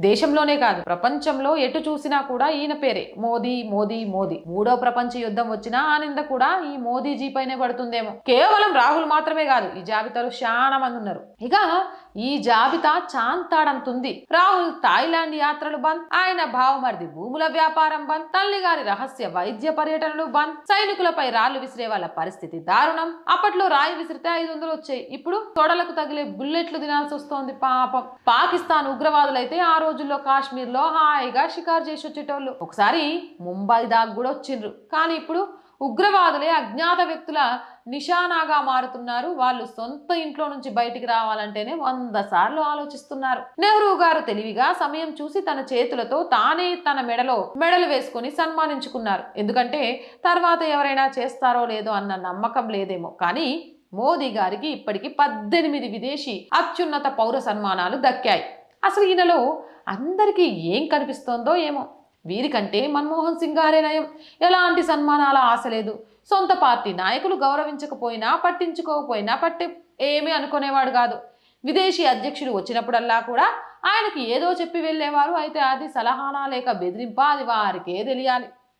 దేశంలోనే కాదు ప్రపంచంలో ఎటు చూసినా కూడా ఈయన పేరే. మోదీ మోదీ మోదీ. మూడో ప్రపంచ యుద్ధం వచ్చినా ఆనంద కూడా ఈ మోదీజీ పైనే పడుతుందేమో. కేవలం రాహుల్ మాత్రమే కాదు ఈ జాబితాలో చాలా మంది ఉన్నారు. ఇక ఈ జాబితా చాంతాడంతుంది. రాహుల్ థాయిలాండ్ యాత్రలు బంద్ ఆయన భావమర్ది భూముల వ్యాపారం బంద్ తల్లి గారి రహస్య వైద్య పర్యటనలు బంద్ సైనికులపై రాళ్ళు విసిరే వాళ్ళ పరిస్థితి దారుణం. అప్పట్లో రాయి విసిరితే ఐదు వందలు వచ్చాయి. ఇప్పుడు తొడలకు తగిలే బుల్లెట్లు తినాల్సి వస్తోంది పాపం. పాకిస్తాన్ ఉగ్రవాదులైతే ఆరు రోజుల్లో కాశ్మీర్లో హాయిగా షికారు చేసి వచ్చేటోళ్ళు. ఒకసారి ముంబై దాకా కూడా వచ్చిండ్రు. కానీ ఇప్పుడు ఉగ్రవాదులే అజ్ఞాత వ్యక్తుల నిశానాగా మారుతున్నారు. వాళ్ళు సొంత ఇంట్లో నుంచి బయటికి రావాలంటేనే వంద సార్లు ఆలోచిస్తున్నారు. నెహ్రూ గారు తెలివిగా సమయం చూసి తన చేతులతో తానే తన మెడలో మెడలు వేసుకొని సన్మానించుకున్నారు. ఎందుకంటే తర్వాత ఎవరైనా చేస్తారో లేదో అన్న నమ్మకం లేదేమో. కానీ మోదీ గారికి ఇప్పటికి పద్దెనిమిది విదేశీ అత్యున్నత పౌర సన్మానాలు దక్కాయి. అసలు ఈయనలో అందరికీ ఏం కనిపిస్తోందో ఏమో. వీరికంటే మన్మోహన్ సింగ్ గారే నయం. ఎలాంటి సన్మానాల ఆశ లేదు. సొంత పార్టీ నాయకులు గౌరవించకపోయినా పట్టించుకోకపోయినా పట్టే ఏమీ అనుకునేవాడు కాదు. విదేశీ అధ్యక్షుడు వచ్చినప్పుడల్లా కూడా ఆయనకి ఏదో చెప్పి వెళ్ళేవారు. అయితే అది సలహానా లేక బెదిరింప? అది వారికే తెలియాలి.